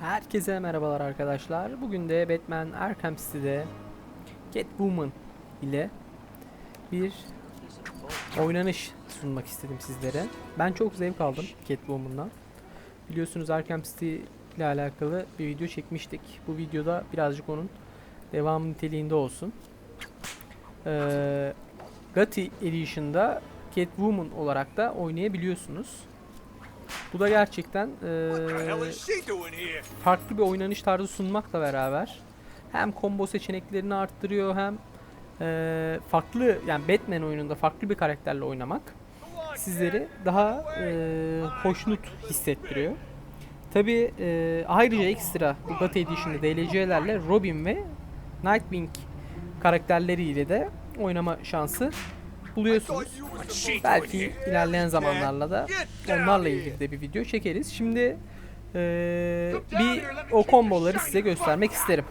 Herkese merhabalar arkadaşlar. Bugün de Batman Arkham City'de Catwoman ile bir oynanış sunmak istedim sizlere. Ben çok zevk aldım Catwoman'dan. Biliyorsunuz Arkham City ile alakalı bir video çekmiştik. Bu videoda birazcık onun devam niteliğinde olsun. Ee, Gotti Edition'da Catwoman olarak da oynayabiliyorsunuz. Bu da gerçekten here? farklı bir oynanış tarzı sunmakla beraber hem combo seçeneklerini arttırıyor hem eee, farklı yani Batman oyununda farklı bir karakterle oynamak sizleri daha eee, hoşnut hissettiriyor. Tabi ayrıca ekstra bu Gotham Edition'da DLC'lerle Robin ve Nightwing karakterleriyle de oynama şansı buluyorsunuz. Belki ilerleyen zamanlarla da onlarla ilgili de bir video çekeriz. Şimdi eee, bir o komboları size göstermek isterim.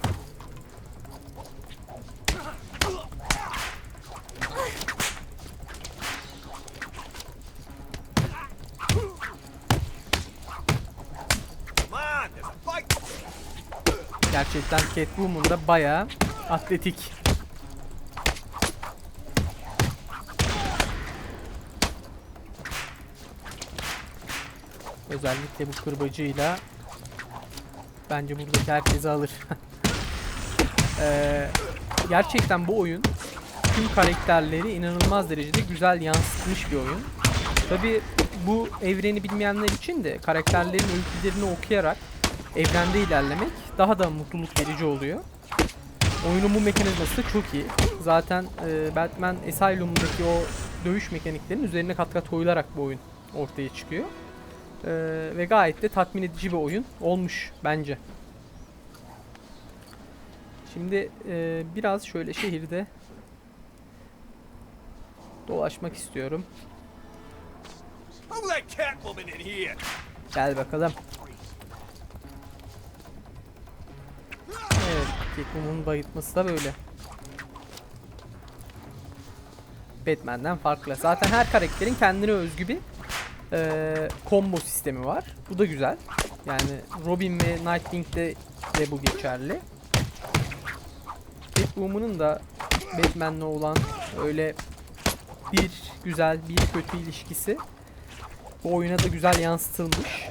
Gerçekten Catwoman da bayağı atletik. Özellikle bu kırbacıyla bence buradaki herkesi alır. Eee, gerçekten bu oyun tüm karakterleri inanılmaz derecede güzel yansıtmış bir oyun. Tabi bu evreni bilmeyenler için de karakterlerin öykülerini okuyarak evrende ilerlemek daha da mutluluk verici oluyor. Oyunun bu mekanizması da çok iyi. Zaten e, Batman Asylum'daki o dövüş mekaniklerinin üzerine kat kat koyularak bu oyun ortaya çıkıyor. E, ve gayet de tatmin edici bir oyun olmuş bence. Şimdi e, biraz şöyle şehirde dolaşmak istiyorum. Gel bakalım. Evet, Catwoman'ın bayıltması da böyle. Batman'den farklı. Zaten her karakterin kendine özgü bir eee, combo sistemi var. Bu da güzel. Yani Robin ve Nightwing'de de bu geçerli. Catwoman'ın da Batman'le olan öyle bir güzel bir kötü ilişkisi bu oyuna da güzel yansıtılmış.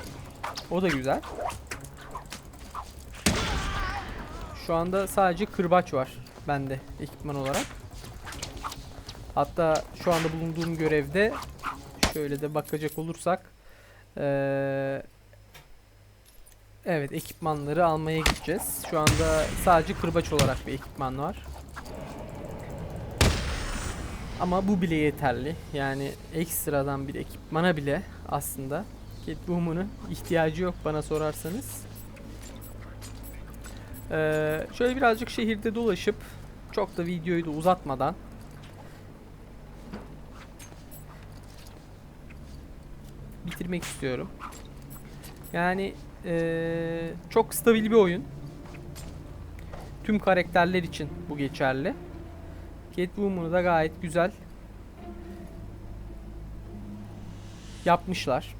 O da güzel. Şu anda sadece kırbaç var bende ekipman olarak. Hatta şu anda bulunduğum görevde şöyle de bakacak olursak eee, evet ekipmanları almaya gideceğiz. Şu anda sadece kırbaç olarak bir ekipman var. Ama bu bile yeterli. Yani ekstradan bir ekipmana bile aslında Catwoman'ın ihtiyacı yok bana sorarsanız. Ee, şöyle birazcık şehirde dolaşıp çok da videoyu da uzatmadan bitirmek istiyorum. Yani ee, çok stabil bir oyun. Tüm karakterler için bu geçerli. Catwoman'ı da gayet güzel yapmışlar.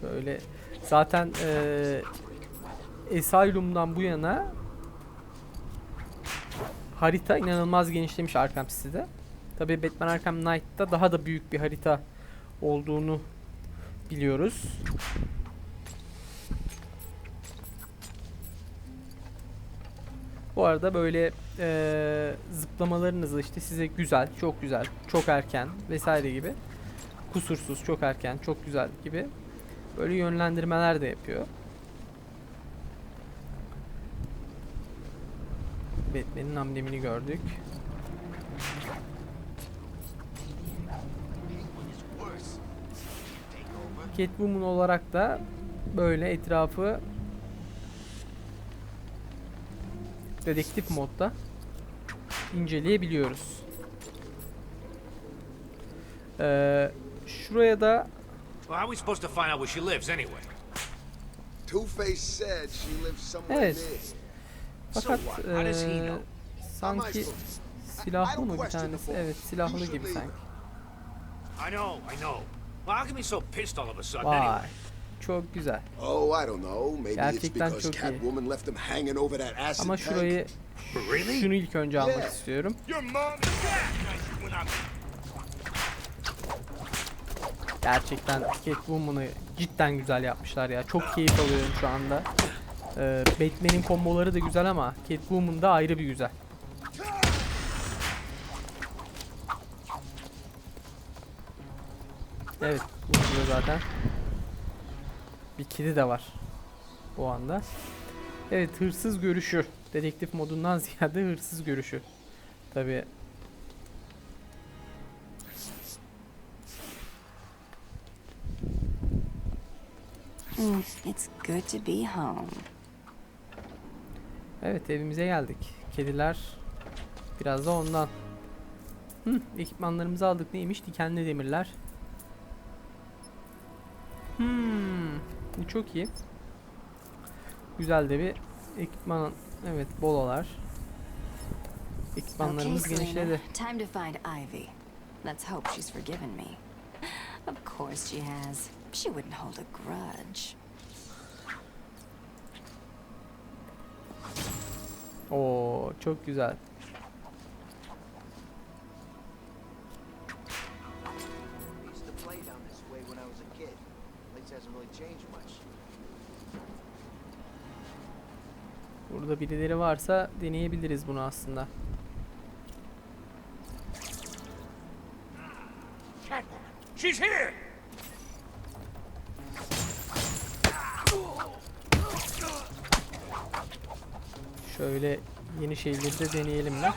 Şöyle zaten eee Asylum'dan bu yana harita inanılmaz genişlemiş Arkham City'de. Tabii Batman Arkham Knight'ta daha da büyük bir harita olduğunu biliyoruz. Bu arada böyle eee zıplamalarınız da işte size güzel, çok güzel, çok erken vesaire gibi kusursuz, çok erken, çok güzel gibi böyle yönlendirmeler de yapıyor. Batman'in amblemini gördük. Catwoman olarak da böyle etrafı dedektif modda inceleyebiliyoruz. Ee, şuraya da Evet. fakat know? sanki silahlı mı bir tanesi? Evet silahlı gibi sanki. I know, I know. Well, how can be so pissed all of a sudden anyway? Vay. Çok güzel. Oh, I don't know. Maybe it's Gerçekten because çok iyi. Catwoman left him hanging over that acid Ama tank. şurayı Really? şunu ilk önce almak istiyorum. Your mom and dad when I'm Gerçekten Catwoman'ı cidden güzel yapmışlar ya. Çok keyif alıyorum şu anda. Ee, Batman'in komboları da güzel ama Catwoman da ayrı bir güzel. Evet, burada zaten bir kedi de var bu anda. Evet, hırsız görüşü. Dedektif modundan ziyade hırsız görüşü. Tabii Mm, It's good to be home. Evet evimize geldik. Kediler biraz da ondan. Hı, ekipmanlarımızı aldık. Neymiş? Dikenli demirler. Hmm, bu çok iyi. Güzel de bir ekipman. Evet, bololar. Okay, Ekipmanlarımız genişledi. time to find Ivy. Let's hope she's forgiven me. Of course she has. She wouldn't hold a grudge. Oo, çok güzel. Burada birileri varsa deneyebiliriz bunu aslında. She's here! Şöyle yeni şeyleri de deneyelim mi?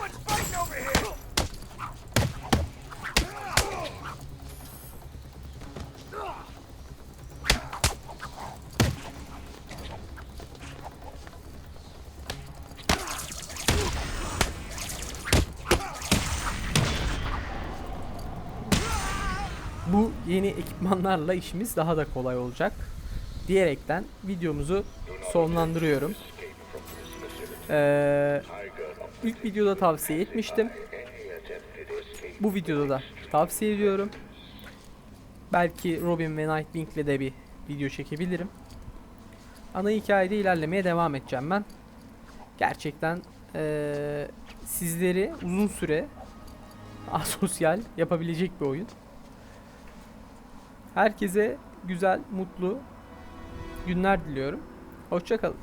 Yeni ekipmanlarla işimiz daha da kolay olacak. Diyerekten videomuzu sonlandırıyorum. Ee, ilk videoda tavsiye etmiştim. Bu videoda da tavsiye ediyorum. Belki Robin ve Nightwing'le de bir video çekebilirim. Ana hikayede ilerlemeye devam edeceğim ben. Gerçekten ee, sizleri uzun süre asosyal yapabilecek bir oyun. Herkese güzel, mutlu günler diliyorum. Hoşçakalın.